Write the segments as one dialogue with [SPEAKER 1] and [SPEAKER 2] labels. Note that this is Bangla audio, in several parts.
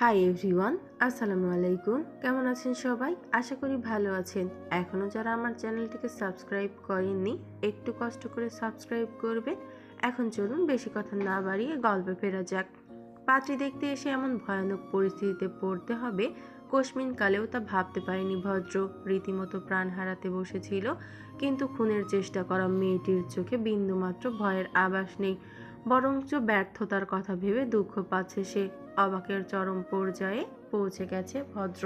[SPEAKER 1] হাই এভরিওয়ান আসসালামু আলাইকুম কেমন আছেন সবাই? আশা করি ভালো আছেন। এখনও যারা আমার চ্যানেলটিকে সাবস্ক্রাইব করেননি, একটু কষ্ট করে সাবস্ক্রাইব করবেন। এখন চলুন বেশি কথা না বাড়িয়ে গল্পে ফেরা যাক। পাত্রী দেখতে এসে এমন ভয়ানক পরিস্থিতিতে পড়তে হবে, কোশমিন কালেও তা ভাবতে পারেনি ভদ্র। রীতিমতো প্রাণ হারাতে বসেছিল, কিন্তু খুনের চেষ্টা করা মেয়েটির চোখে বিন্দুমাত্র ভয়ের আভাস নেই। বরঞ্চ ব্যর্থতার কথা ভেবে দুঃখ পাচ্ছে সে। অবাকের চরম পর্যায়ে পৌঁছে গেছে ভদ্র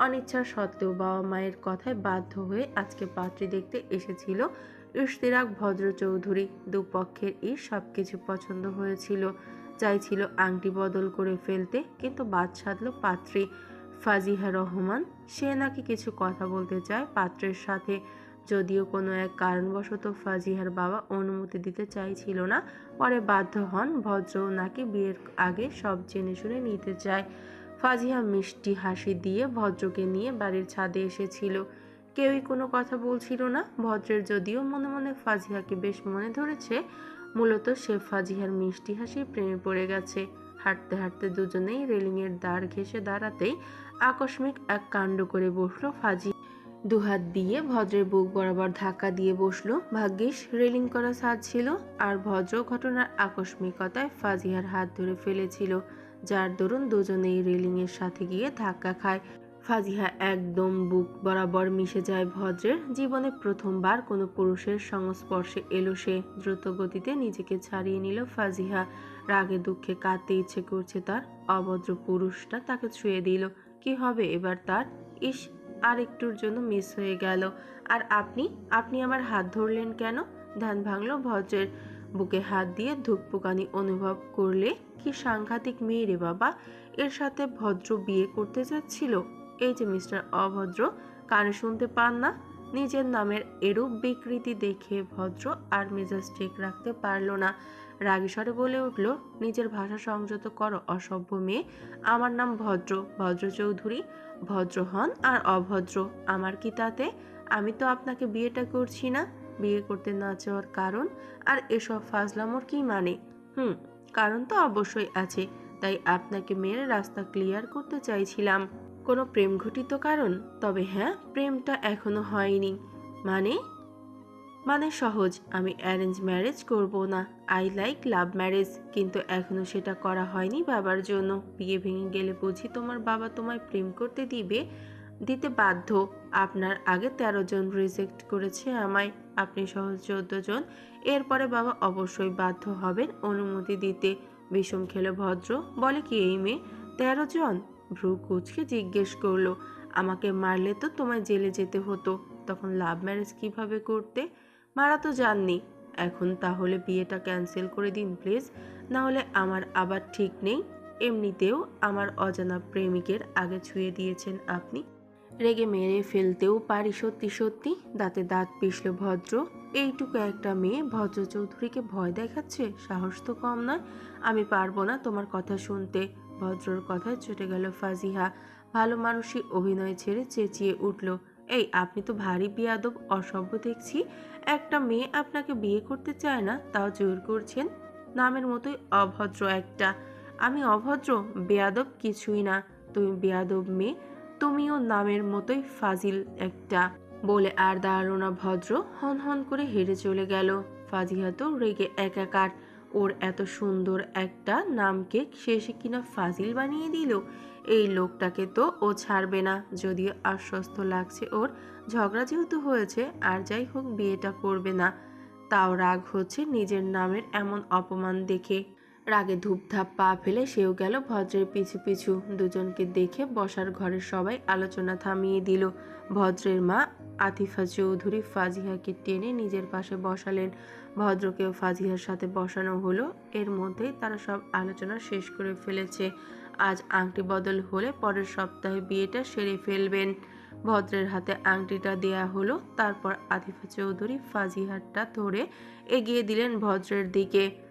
[SPEAKER 1] অনিচ্ছা সত্ত্বেও বাবা মায়ের কথায় বাধ্য হয়ে আজকে পাত্রী দেখতে এসেছিল ইশতিরাক ভদ্র চৌধুরী। দুপক্ষের এই সব কিছু পছন্দ হয়েছিল। চাইছিল আংটি বদল করে ফেলতে, কিন্তু বাদ সাধল পাত্রী। ফাজিহা রহমান, সে নাকি কিছু কথা বলতে চায় পাত্রের সাথে। যদিও কোনো এক কারণবশত ফাজিহার বাবা অনুমতি দিতে চাইছিল না, পরে বাধ্য হন ভদ্র নাকি বিয়ের আগে সব জেনে শুনে নিতে চায়। ফাজিহা মিষ্টি হাসি দিয়ে ভদ্রকে নিয়ে বাড়ির ছাদে এসেছিল। কেউই কোনো কথা বলছিল না। ভদ্রের যদিও মনে মনে ফাজিহাকে বেশ মনে ধরেছে, মূলত সে ফাজিহার মিষ্টি হাসির প্রেমে পড়ে গেছে। হাঁটতে হাঁটতে দুজনেই রেলিংয়ের দ্বার ঘেসে দাঁড়াতেই আকস্মিক এক কাণ্ড করে বসল ফাজি দুহাত দিয়ে ভদ্রের বুক বরাবর ধাক্কা দিয়ে বসল। ভাগ্যিস রেলিং করা সাজ ছিল আর ভদ্র ঘটনার আকস্মিকতায় ফাজিহার হাত ধরে ফেলেছিল, যার দরুন দুজনেই রেলিংয়ের সাথে গিয়ে ধাক্কা খায়। ফাজিহা একদম বুক বরাবর মিশে যায় ভদ্রের। জীবনে প্রথমবার কোনো পুরুষের সংস্পর্শে এলো সে। দ্রুত গতিতে নিজেকে ছাড়িয়ে নিল ফাজিহা। রাগে দুঃখে কাঁদতে ইচ্ছে করছে তার। অভদ্র পুরুষটা তাকে ছুঁয়ে দিল। কি হবে এবার তার? ইস আর একটুর জন্য মিস হয়ে গেল। আর আপনি? আপনি আমার হাত ধরলেন কেন? ধ্যান ভাঙল ভদ্রের বুকে হাত দিয়ে ধূপপোকানি অনুভব করলে কি সাংঘাতিক মেয়ে রে বাবা। এর সাথে ভদ্র বিয়ে করতে যাচ্ছিল। এই যে মিস্টার অভদ্র, কানে শুনতে পান না? নিজের নামের এরূপ বিকৃতি দেখে ভদ্র আর মেজাজ ঠিক রাখতে পারল না। রাগী স্বরে বলে উঠল, নিজের ভাষা সংযত করো, অসভ্য মেয়ে। আমার নাম ভদ্র ভদ্র চৌধুরী। ভদ্র হন আর অভদ্র। আমার কি তাতে? আমি তো আপনাকে বিয়েটা করছি না। বিয়ে করতে না চাওয়ার কারণ? আর এসব ফাজলামোর কি মানে? হুম, কারণ তো অবশ্যই আছে। তাই আপনাকে মেরে রাস্তা ক্লিয়ার করতে চাইছিলাম। কোনো প্রেম ঘটিত কারণ? তবে হ্যাঁ প্রেমটা এখনও হয়নি। মানে মানে সহজ, আমি অ্যারেঞ্জ ম্যারেজ করব না। আই লাইক লাভ ম্যারেজ, কিন্তু এখনও সেটা করা হয়নি বাবার জন্য। বিয়ে ভেঙে গেলে বুঝি তোমার বাবা তোমায় প্রেম করতে দিবে, দিতে বাধ্য। আপনার আগে তেরো জন রিজেক্ট করেছে আমায়, আপনি সহজ চোদ্দ জন। এরপরে বাবা অবশ্যই বাধ্য হবেন অনুমতি দিতে। বিষম খেলো ভদ্র, বলে কি এই মেয়ে? তেরো জন? ভ্রু কুচকে জিজ্ঞেস করল, আমাকে মারলে তো তোমায় জেলে যেতে হতো, তখন লাভ ম্যারেজ কীভাবে করতে? মারা তো যাননি। এখন তাহলে বিয়েটা ক্যান্সেল করে দিন, প্লিজ। না হলে আমার আবার ঠিক নেই। এমনিতেও আমার অজানা প্রেমিকের আগে ছুঁয়ে দিয়েছেন আপনি। রেগে মেরে ফেলতেও পারি সত্যি সত্যি। দাঁতে দাঁত পিষল ভদ্র। এইটুকু একটা মেয়ে ভদ্র চৌধুরীকে ভয় দেখাচ্ছে? সাহস তো কম নয়। আমি পারব না তোমার কথা শুনতে। ভদ্রর কথায় চটে গেল ফাজিহা। ভালো মানুষই অভিনয় ছেড়ে চেঁচিয়ে উঠল। এই আপনি তো ভারী বিয়াদব, অসভ্য দেখছি। একটা মেয়ে আপনাকে বিয়ে করতে চায় না, তাও জোর করছেন? নামের মতোই অভদ্র একটা। আমি অভদ্র, বেয়াদব কিছুই না। তুমি বেয়াদব মেয়ে, তুমিও নামের মতোই ফাজিল একটা। বলে আর দাঁড়াল না ভদ্র হন হন করে হেঁটে চলে গেল। ফাজিহা তো রেগে একাকার। ওর এত সুন্দর একটা নামকে শেষে কিনা ফাজিল বানিয়ে দিল। এই লোকটাকে তো ও ছাড়বে না। যদিও আশ্বস্ত লাগছে ওর, ঝগড়া যেহেতু হয়েছে, আর যাই হোক বিয়েটা করবে না। তাও রাগ হচ্ছে নিজের নামের এমন অপমান দেখে। রাগে ধূপধাপ পা ফেলে সেও গেল ভদ্রের পিছু পিছু। দুজনকে দেখে বসার ঘরের সবাই আলোচনা থামিয়ে দিল। ভদ্রের মা আতিফা চৌধুরী ফাজিহাকে টেনে নিজের পাশে বসালেন। ভদ্রকেও ফাজিহার সাথে বসানো হলো। এর মধ্যেই তারা সব আলোচনা শেষ করে ফেলেছে। আজ আংটি বদল হলে পরের সপ্তাহে বিয়েটা সেরে ফেলবেন। ভদ্রের হাতে আংটিটা দেয়া হলো। তারপর আতিফা চৌধুরী ফাজিহারটা ধরে এগিয়ে দিলেন ভদ্রের দিকে।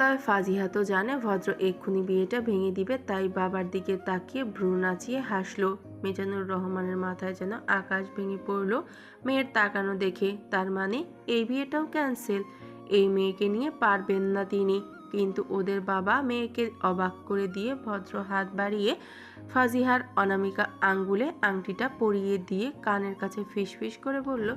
[SPEAKER 1] তবে ফাজিহা তো জানে ভদ্র এক্ষুনি বিয়েটা ভেঙে দিবে, তাই বাবার দিকে তাকিয়ে ভ্রু নাচিয়ে হাসলো। মিজানুর রহমানের মাথায় যেন আকাশ ভেঙে পড়ল, মেয়ের তাকানো দেখে। তার মানে এই বিয়েটাও ক্যান্সেল এই মেয়েকে নিয়ে পারবেন না তিনি। কিন্তু ওদের বাবা মেয়েকে অবাক করে দিয়ে ভদ্র হাত বাড়িয়ে ফাজিহার অনামিকা আঙ্গুলে আংটিটা পরিয়ে দিয়ে কানের কাছে ফিসফিস করে বলল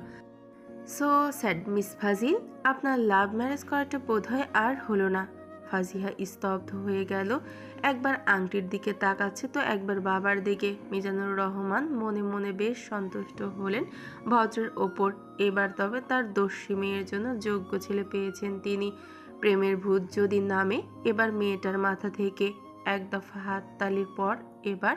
[SPEAKER 1] সো স্যাড মিস ফাজিল আপনার লাভ ম্যারেজ করাটা বোধহয় আর হলো না। ফাজিহা স্তব্ধ হয়ে গেল। একবার আংটির দিকে তাকাচ্ছে তো একবার বাবার দিকে। মিজানুর রহমান মনে মনে বেশ সন্তুষ্ট হলেন ভদ্রের ওপর। এবার তবে তার দস্যি মেয়ের জন্য যোগ্য ছেলে পেয়েছেন তিনি। প্রেমের ভূত যদি নামে, এবার মেয়েটার মাথা থেকে। এক দফা হাততালির পর এবার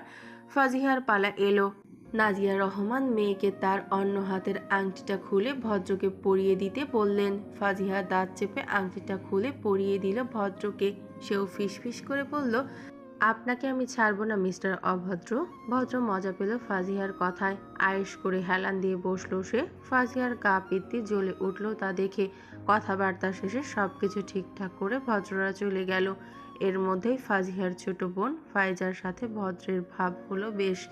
[SPEAKER 1] ফাজিহার পালা এলো। নাজিয়া রহমান মেয়েকে তার অন্য হাতের আংটিটা খুলে ভদ্রকে পরিয়ে দিতে বললেন। ফাজিহা দাঁত চেপে আংটিটা খুলে পরিয়ে দিল ভদ্রকে। সেও ফিসফিস করে বলল, আপনাকে আমি ছাড়বো না, মিস্টার অভদ্র। ভদ্র মজা পেল ফাজিহার কথায়। আয়েস করে হেলান দিয়ে বসল সে। ফাজিহার গা পিত্তি জ্বলে উঠল তা দেখে। কথাবার্তা শেষে সব কিছু ঠিকঠাক করে ভদ্ররা চলে গেল। এর মধ্যেই ফাজিহার ছোট বোন ফাইজার সাথে ভদ্রের ভাব হলো বেশ।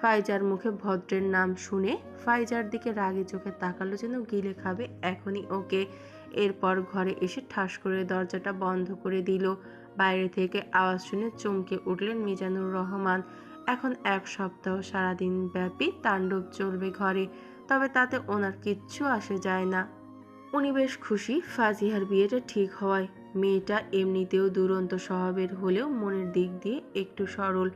[SPEAKER 1] ফাইজার মুখে ভদ্রের নাম শুনে ফাইজার দিকে রাগে চোখে তাকালো যেন গিলে খাবে, এখনই ওকে। এরপর ঘরে এসে ঠাস করে দরজাটা বন্ধ করে দিল। বাইরে থেকে আওয়াজ শুনে চমকে উঠলেন মিজানুর রহমান। এখন এক সপ্তাহ সারাদিন ব্যাপী তাণ্ডব চলবে ঘরে, তবে তাতে ওনার কিচ্ছু আসে যায় না। উনি বেশ খুশি ফাজিহার বিয়েটা ঠিক হওয়ায়। মেয়েটা এমনিতেও দুরন্ত স্বভাবের হলেও মনের দিক দিয়ে একটু সরল।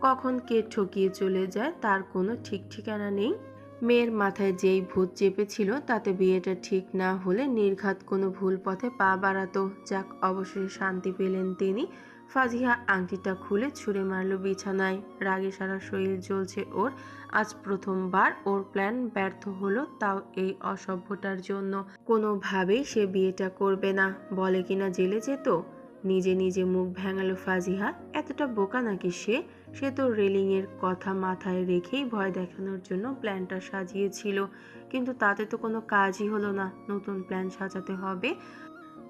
[SPEAKER 1] কখন কে ঠকিয়ে চলে যায় তার কোনো ঠিক ঠিকানা নেই। মেয়ের মাথায় যেই ভূত চেপেছিল তাতে বিয়েটা ঠিক না হলে নির্ঘাত কোনো ভুল পথে পা বাড়াতো। যাক, অবশেষে শান্তি পেলেন তিনি। ফাজিহা আংটিটা খুলে ছুঁড়ে মারল বিছানায়। রাগে সারা শরীর জ্বলছে ওর। আজ প্রথমবার ওর প্ল্যান ব্যর্থ হলো তাও এই অসভ্যতার জন্য। কোনোভাবেই সে বিয়েটা করবে না। বলে কিনা জেলে যেত? নিজে নিজে মুখ ভেঙালো ফাজিহা। এতটা বোকা নাকি সে? সে তো রেলিংয়ের কথা মাথায় রেখেই ভয় দেখানোর জন্য প্ল্যানটা সাজিয়েছিল। কিন্তু তাতে তো কোনো কাজই হলো না। নতুন প্ল্যান সাজাতে হবে।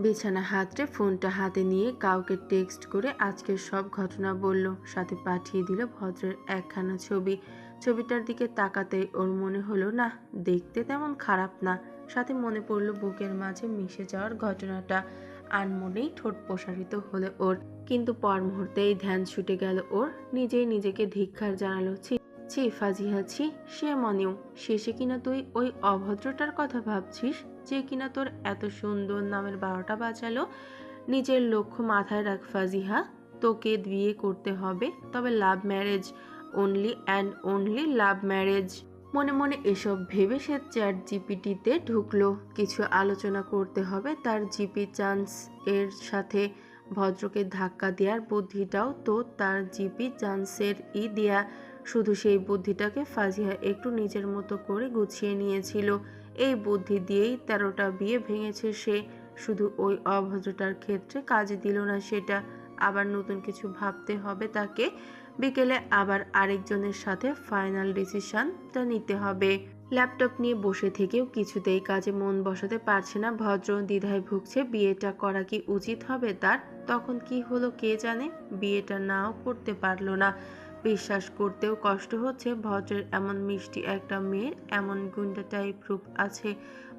[SPEAKER 1] বিছানা হাতড়ে ফোনটা হাতে নিয়ে কাউকে টেক্সট করে আজকের সব ঘটনা বলল। সাথে পাঠিয়ে দিল ভদ্রের একখানা ছবি। ছবিটার দিকে তাকাতেই ওর মনে হলো, না, দেখতে তেমন খারাপ না। সাথে মনে পড়ল বুকের মাঝে মিশে যাওয়ার ঘটনাটা। আনমনেই ঠোঁট প্রসারিত হলো ওর। কিন্তু পর মুহূর্তেই ধ্যান ছুটে গেল ওর। নিজেই নিজেকে ধিক্ষার জানালো, ছি ছি ফাজিহা, ছি, সে মনেও। শেষে কিনা তুই ওই অভদ্রটার কথা ভাবছিস যে কিনা তোর এত সুন্দর নামের বারোটা বাজালো? নিজের লক্ষ্য মাথায় রাখ ফাজিহা, তোকে বিয়ে করতে হবে। তবে love marriage only and only love marriage. মনে মনে এসব ভেবে সে চ্যাট জিপিটিতে ঢুকলো। কিছু আলোচনা করতে হবে তার জিপি চান্স এর সাথে। ভদ্রকে ধাক্কা দেওয়ার বুদ্ধিটাও তো তার জিপি চান্সের ই দেয়া। শুধু সেই বুদ্ধিটাকে ফাজিয়া একটু নিজের মতো করে গুছিয়ে নিয়েছিল। এই বুদ্ধি দিয়েই তেরোটা বিয়ে ভেঙেছে সে। শুধু ওই অভদ্রতার ক্ষেত্রে কাজে দিল না সেটা। আবার নতুন কিছু ভাবতে হবে তাকে। বিকেলে আবার আরেকজনের সাথে ফাইনাল ডিসিশনটা নিতে হবে। ল্যাপটপ নিয়ে বসে থেকেও কিছুতেই কাজে মন বসাতে পারছে না ভদ্র, দ্বিধায় ভুগছে, বিয়েটা করা কি উচিত হবে তার? তখন কি হলো কে জানে? বিয়েটা নাও করতে পারল না। বিশ্বাস করতেও কষ্ট হচ্ছে, ভদ্রের এমন মিষ্টি একটা মেয়ের এমন গুন্ডা টাইপ রূপ আছে।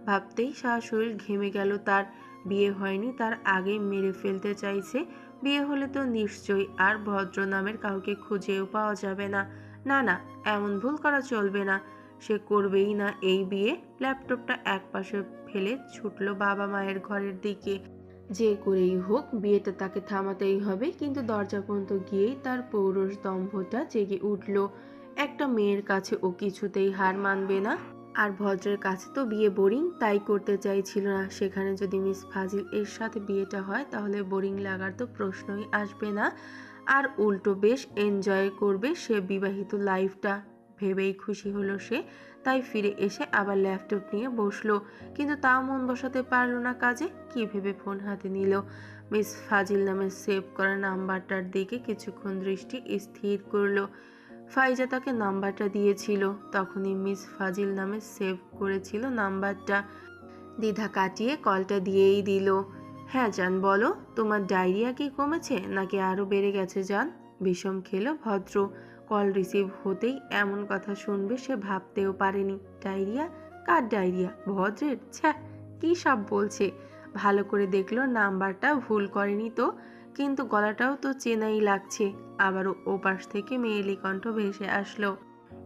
[SPEAKER 1] ভাবতেই সারা শরীর ঘেমে গেল তার। বিয়ে হয়নি তার আগে মেরে ফেলতে চাইছে। বিয়ে হলে তো নিশ্চয়ই আর ভদ্র নামের কাউকে খুঁজেও পাওয়া যাবে না। না না, এমন ভুল করা চলবে না। সে করবেই না এই বিয়ে। ল্যাপটপটা একপাশে ফেলে ছুটলো বাবা মায়ের ঘরের দিকে। যে করেই হোক, বিয়েটা তাকে থামাতেই হবে। কিন্তু দরজা পর্যন্ত গিয়েই তার পৌরষ দম্ভটা জেগে উঠল। একটা মেয়ের কাছে ও কিছুতেই হার মানবে না। আর ভদ্রের কাছে তো বিয়ে বোরিং, তাই করতে চাইছিল না। সেখানে যদি মিস ফাজিল এর সাথে বিয়েটা হয়, তাহলে বোরিং লাগার তো প্রশ্নই আসবে না। আর উল্টো বেশ এনজয় করবে সে বিবাহিত লাইফটা ভেবেই খুশি হলো সে, তাই ফিরে এসে আবার ল্যাপটপ নিয়ে বসল। কিন্তু তাও মন বসাতে পারল না কাজে, কি ভেবে ফোন হাতে নিল? মিস ফাজিল নামে সেভ করা নাম্বারটার দিকে কিছুক্ষণ দৃষ্টি স্থির করল। ফাইজা তাকে নাম্বারটা দিয়েছিল। তখনই মিস ফাজিল নামে সেভ করেছিল নাম্বারটা। দ্বিধা কাটিয়ে কলটা দিয়েই দিল। হ্যাঁ জান, বলো, তোমার ডায়রিয়া কি কমেছে নাকি আরও বেড়ে গেছে, জান? বিষম খেল ভদ্র। কল রিসিভ হতেই এমন কথা শুনবে সে ভাবতেও পারেনি। ডায়রিয়া? কার ডায়রিয়া? ভদ্রের? ছ্যা, কী সব বলছে? ভালো করে দেখল নাম্বারটা, ভুল করেনি তো। কিন্তু গলাটাও তো চেনাই লাগছে। আবারও ওপাশ থেকে মেয়েলি কণ্ঠ ভেসে আসলো।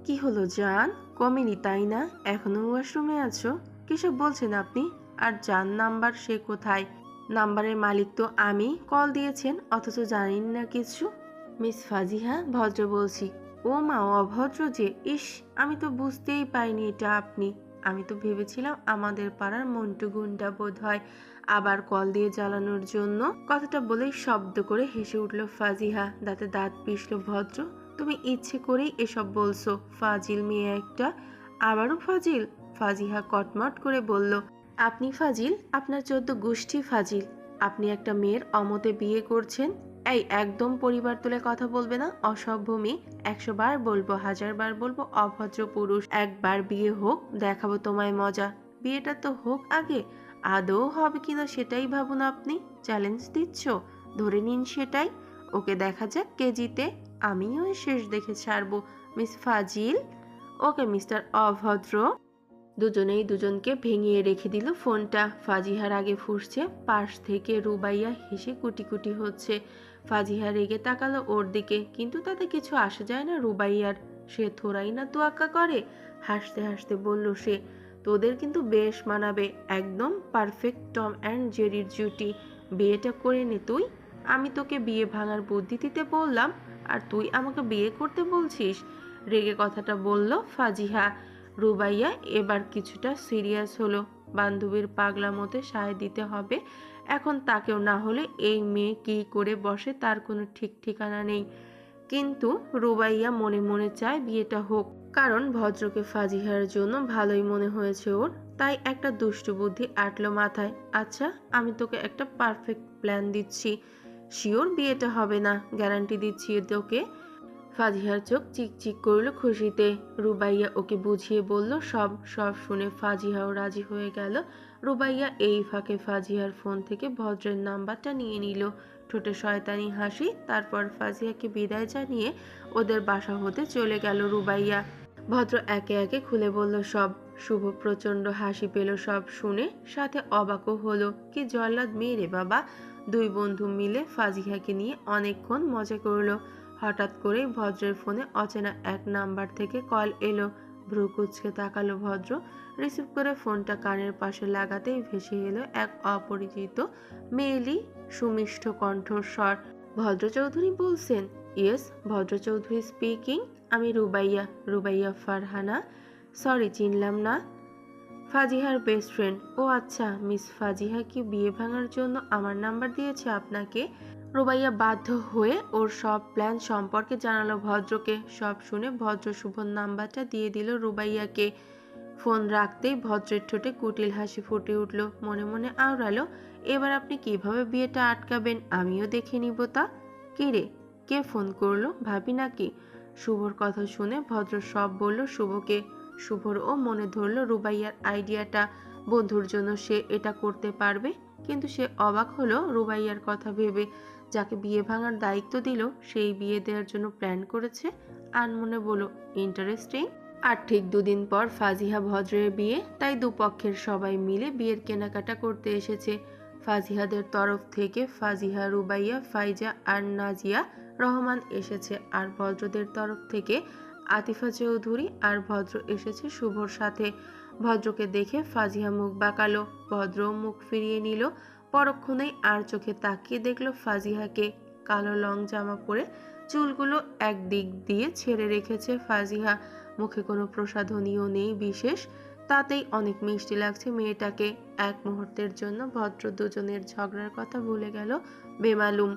[SPEAKER 1] কি হলো জান? কমেনি, তাই না? এখনও ওয়াশরুমে আছো? কিসব বলছেন আপনি? আর জান নাম্বার সে কোথায়? নাম্বারের মালিক তো আমি, কল দিয়েছেন, অথচ জানেন না কিছু? মিস ফাজিহা, ভদ্র বলছি। ও মা, অভদ্র যে, ইস, আমি তো বুঝতেই পাইনি এটা আপনি। আমি তো ভেবেছিলাম আমাদের পাড়ার মন্টু গুন্ডা বোধ হয় আবার কল দিয়ে জ্বালানোর জন্য। কথাটা বলেই শব্দ করে হেসে উঠল ফাজিহা, দাঁতে দাঁত পিষল ভদ্র। তুমি ইচ্ছে করেই এসব বলছো, ফাজিল মেয়ে একটা। আবারও ফাজিল? ফাজিহা কটমট করে বলল, আপনি ফাজিল? আপনার চোদ্দ গোষ্ঠী ফাজিল। আপনি একটা মেয়ের অমতে বিয়ে করছেন। এই একদম পরিবার তুলে কথা বলবে না, অসভ্য মেয়ে। একশো বার বলব হাজার বার বলব, অভদ্র পুরুষ। একবার বিয়ে হোক, দেখাবো তোমায় মজা। বিয়েটা তো হোক আগে। আদৌ হবে কিনা সেটাই ভাবুন আপনি। চ্যালেঞ্জ দিচ্ছ, ধরে নিন সেটাই। ওকে দেখা যাক কেজিতে আমিও এর শেষ দেখে ছাড়বো। মিস ফাজিল? ওকে, মিস্টার অভদ্র। দুজনেই দুজনকে ভেঙিয়ে রেখে দিল ফোনটা। ফাজিহার আগে ফুসছে, পাশ থেকে রুবাইয়া হেসে কুটি কুটি হচ্ছে। ফাজিহা রেগে তাকালো ওর দিকে, কিন্তু তাতে কিছু আসে যায় না রুবাইয়ার। সে থোড়াই না তোয়াক্কা করে, হাসতে হাসতে বলল সে, তোদের কিন্তু বেশ মানাবে, একদম পারফেক্ট টম অ্যান্ড জেরির জুটি। বিয়েটা করে নে তুই। আমি তোকে বিয়ে ভাঙার বুদ্ধি দিতে বললাম, আর তুই আমাকে বিয়ে করতে বলছিস। রেগে কথাটা বলল ফাজিহা। রুবাইয়া এবার কিছুটা সিরিয়াস হলো। বান্ধবীর পাগলা মতে সায় দিতে হবে এখন তাকেও না হলে এই মেয়ে কী করে বসে তার কোনো ঠিক ঠিকানা নেই। কিন্তু রুবাইয়া মনে মনে চায় বিয়েটা হোক, কারণ ভদ্রকে ফাজিহার জন্য ভালোই মনে হয়েছে ওর, তাই একটা দুষ্টু বুদ্ধি আটলো মাথায়। আচ্ছা আমি তোকে একটা পারফেক্ট প্ল্যান দিচ্ছি। শিওর বিয়েটা হবে না গ্যারান্টি দিচ্ছি তোকে। ফাজিহার চোখ চিকচিক করল খুশিতে। রুবাইয়া ওকে বুঝিয়ে বলল, সব সব শুনে ফাজিহাও রাজি হয়ে গেল। রুবাইয়া এই ফাঁকে ফাজিহার ফোন থেকে ভদ্রের নাম্বারটা নিয়ে নিল। ঠোঁটে শয়তানি হাসি, তারপর ফাজিয়াকে বিদায় জানিয়ে ওদের বাসা হতে চলে গেল রুবাইয়া। ভদ্র একে একে খুলে বলল, সব, শুভ প্রচণ্ড হাসি পেল, সব শুনে সাথে অবাকও হলো। কি জল্লাদ মেয়ে রে বাবা। দুই বন্ধু মিলে ফাজিহাকে নিয়ে অনেকক্ষণ মজা করল। হঠাৎ করেই ভদ্রের ফোনে অচেনা এক নাম্বার থেকে কল এলো। ভ্রু কুচকে তাকালো ভদ্র। রিসিভ করে ফোনটা কানের পাশে লাগাতেই ভেসে এলো এক অপরিচিত মেয়েলি সুমিষ্ঠ কণ্ঠস্বর। ভদ্র চৌধুরী বলছেন, ইয়েস, ভদ্র চৌধুরী স্পিকিং। আমি রুবাইয়া রুবাইয়া ফারহানা। সরি, চিনলাম না। ফাজিহার বেস্ট ফ্রেন্ড। ও আচ্ছা মিস ফাজিহা কি বিয়ে ভাঙার জন্য আমার নাম্বার দিয়েছে আপনাকে? রুবাইয়া বাধ্য হয়ে ওর সব প্ল্যান সম্পর্কে জানালো ভদ্রকে। সব শুনে ভদ্র শুভর নাম্বারটা দিয়ে দিল রুবাইয়াকে। ফোন রাখতেই ভদ্রের ঠোঁটে কুটিল হাসি ফুটে উঠল, মনে মনে আওড়ালো, এবার আপনি কীভাবে বিয়েটা আটকাবেন? আমিও দেখে নিব তা। কে রে? কে ফোন করল? ভাবি নাকি? শুভর কথা শুনে ভদ্র সব বলল শুভকে। শুভর ও মনে ধরল রুবাইয়ার আইডিয়াটা। বন্ধুর জন্য সে এটা করতে পারবে। কিন্তু সে অবাক হলো রুবাইয়ার কথা ভেবে। যাকে বিয়ে ভাঙার দায়িত্ব দিল, সেই বিয়ে দেওয়ার জন্য প্ল্যান করেছে। আনমনে বলো ইন্টারেস্টিং। আর ঠিক দুদিন পর ফাজিহা ভদ্রের বিয়ে, তাই দুপক্ষের সবাই মিলে বিয়ের কেনাকাটা করতে এসেছে। ফাজিহাদের তরফ থেকে ফাজিহা, রুবাইয়া, ফাইজা আর নাজিয়া রহমান এসেছে, আর ভদ্রদের তরফ থেকে আতিফা চৌধুরী আর ভদ্র এসেছে শুভর সাথে। ভদ্রকে দেখে ফাজিহা মুখ বাঁকালো ভদ্র মুখ ফিরিয়ে নিল পরক্ষণেই আর চোখে তাকিয়ে দেখল ফাজিহাকে কালো লং জামা পরে চুলগুলো এক দিক দিয়ে ছেড়ে রেখেছে ফাজিহা। মুখে কোনো প্রসাধনীয় নেই বিশেষ। তাতেই অনেক মিষ্টি লাগছে মেয়েটাকে। এক মুহূর্তের জন্য ভদ্র দুজনের ঝগড়ার কথা ভুলে গেল বেমালুম।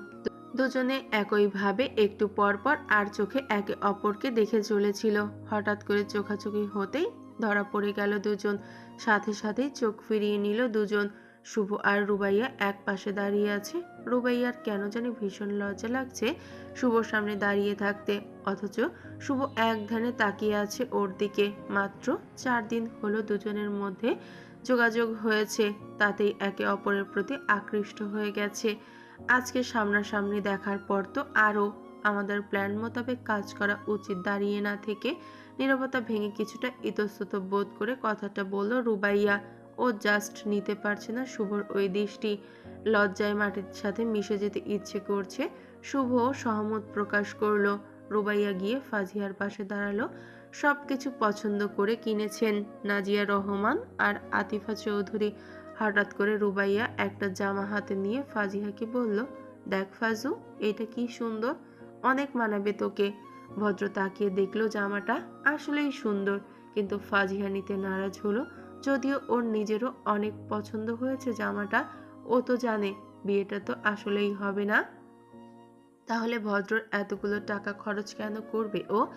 [SPEAKER 1] দুজনে একইভাবে একটু পরপর আর চোখে একে অপরকে দেখে চলেছিল। হঠাৎ করে চোখাচোখি হতেই ধরা পড়ে গেল দুজন। সাথে সাথেই চোখ ফিরিয়ে নিল দুজন। শুভ আর রুবাইয়া এক পাশে দাঁড়িয়ে আছে। রুবাইয়ার কেন জানি ভীষণ লজ্জা লাগছে শুভর সামনে দাঁড়িয়ে থাকতে। অথচ শুভ এক ধ্যানে তাকিয়ে আছে ওর দিকে। মাত্র চার দিন হলো দুজনের মধ্যে যোগাযোগ হয়েছে। তাতেই একে অপরের প্রতি আকৃষ্ট হয়ে গেছে। আজকে সামনাসামনি দেখার পর তো আরও আমাদের প্ল্যান মোতাবেক কাজ করা উচিত দাঁড়িয়ে না থেকে। নীরবতা ভেঙে কিছুটা ইতস্তত বোধ করে কথাটা বলল রুবাইয়া। ও জাস্ট নিতে পারছে না শুভর ওই দৃষ্টি। লজ্জায় মাটির সাথে মিশে যেতে ইচ্ছে করছে। শুভ সহমত প্রকাশ করল। রুবাইয়া গিয়ে ফাজিয়ার পাশে দাঁড়াল। সব কিছু পছন্দ করে কিনেছেন নাজিয়া রহমান আর আতিফা চৌধুরী। হঠাৎ করে রুবাইয়া একটা জামা হাতে নিয়ে ফাজিহাকে বলল, দেখ ফাজু, এটা কি সুন্দর। অনেক মানাবে তোকে। ভদ্র তাকিয়ে দেখল জামাটা। আসলেই সুন্দর। কিন্তু ফাজিহা নিতে নারাজ হলো। যদিও ওর নিজেরও অনেক পছন্দ হয়েছে জামাটা, ও তো জানে বিয়েটা তো আসলেই হবে না। তাহলে ভদ্রর এতগুলো টাকা খরচ কেন করবে ও?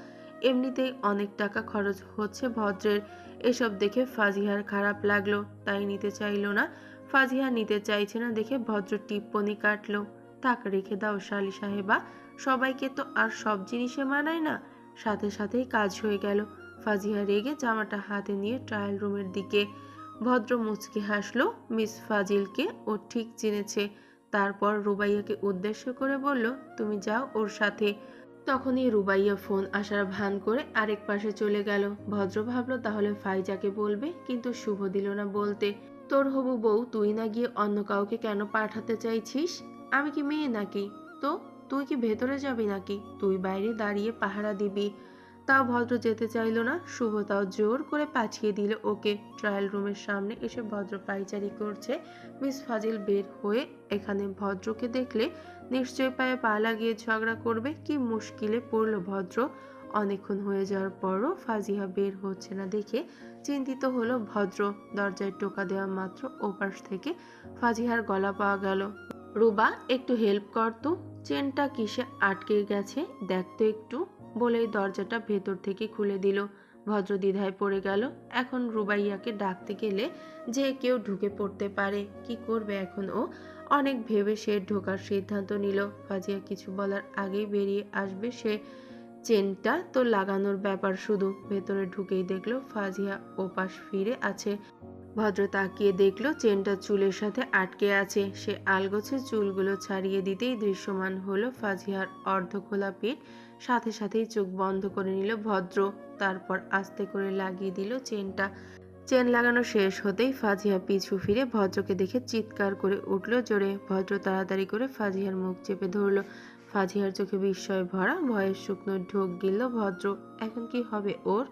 [SPEAKER 1] এমনিতেই অনেক টাকা খরচ হচ্ছে ভদ্রের। এসব দেখে ফাজিহার খারাপ লাগল, তাই নিতে চাইলো না। ফাজিহা নিতে চাইছে না দেখে ভদ্র টিপ্পনি কাটলো। থাক রেখে দাও শালি সাহেবা। সবাইকে তো আর সব জিনিসে মানায় না। সাথে সাথেই কাজ হয়ে গেল। ফাজিহা রেগে জামাটা হাতে নিয়ে ট্রায়াল রুমের দিকে ভদ্র মুচকে হাসলো। মিস ফাজিলকে ও ঠিক চিনেছে। তারপর রুবাইয়াকে উদ্দেশ্য করে বলল, তুমি যাও ওর সাথে। তখনই রুবাইয়া ফোন আসার ভান করে আরেক পাশে চলে গেল। ভদ্র ভাবলো, তাহলে ফাইজাকে বলবে, কিন্তু শুভ দিল না বলতে। তোর হবু বউ, তুই না গিয়ে অন্য কাউকে কেন পাঠাতে চাইছিস? আমি কি মেয়ে নাকি? তো, তুই কি ভেতরে যাবি নাকি? তুই বাইরে দাঁড়িয়ে পাহারা দিবি। তাও ভদ্র যেতে চাইলো না। শুভ তাও জোর করে পাঠিয়ে দিল ওকে। ট্রায়াল রুমের সামনে এসে ভদ্র পাইচারি করছে। মিস ফাজিল বের হয়ে এখানে ভদ্রকে দেখলে নিশ্চয় পায়ে পা লাগিয়ে ঝগড়া করবে। কি মুশকিলে পড়ল ভদ্র। অনেকক্ষণ হয়ে যাওয়ার পরও ফাজিহা বের হচ্ছে না দেখে চিন্তিত হলো ভদ্র। দরজায় টোকা দেওয়া মাত্র ওপাশ থেকে ফাজিহার গলা পাওয়া গেল। রুবা, একটু হেল্প কর তো। চেনটা কিসে আটকে গেছে? দেখতো একটু। বলেই দরজাটা ভেতর থেকে খুলে দিল। ভদ্র দ্বিধায় পড়ে গেল। এখন রুবাইয়াকে ডাকতে গেলে যে কেউ ঢুকে পড়তে পারে, কি করবে এখন ও? অনেক ভেবে সে ঢোকার সিদ্ধান্ত নিল। ফাজিয়া কিছু বলার আগেই বেরিয়ে আসবে সে। চেনটা তো লাগানোর ব্যাপার শুধু। ভেতরে ঢুকেই দেখল ফাজিয়া ওপাশ ফিরে আছে। ভদ্র তাকিয়ে দেখল চেনটা চুলের সাথে আটকে আছে। সে আলগোছে চুলগুলো ছাড়িয়ে দিতেই দৃশ্যমান হলো ফাজিহার অর্ধ খোলা পিঠ। সাথে সাথেই চোখ বন্ধ করে নিল ভদ্র। তারপর আস্তে করে লাগিয়ে দিল চেনটা। চেন লাগানো শেষ হতেই ফাজিয়া পিছু ফিরে ভদ্রকে দেখে চিৎকার করে উঠল জোরে। ভদ্র তাড়াতাড়ি করে ফাজিয়ার মুখ চেপে ধরলো। ফাজিয়ার চোখে বিস্ময় ভরা ভয়ের শুকনো ঢোক গিলল ভদ্র। এখন কি হবে ওর?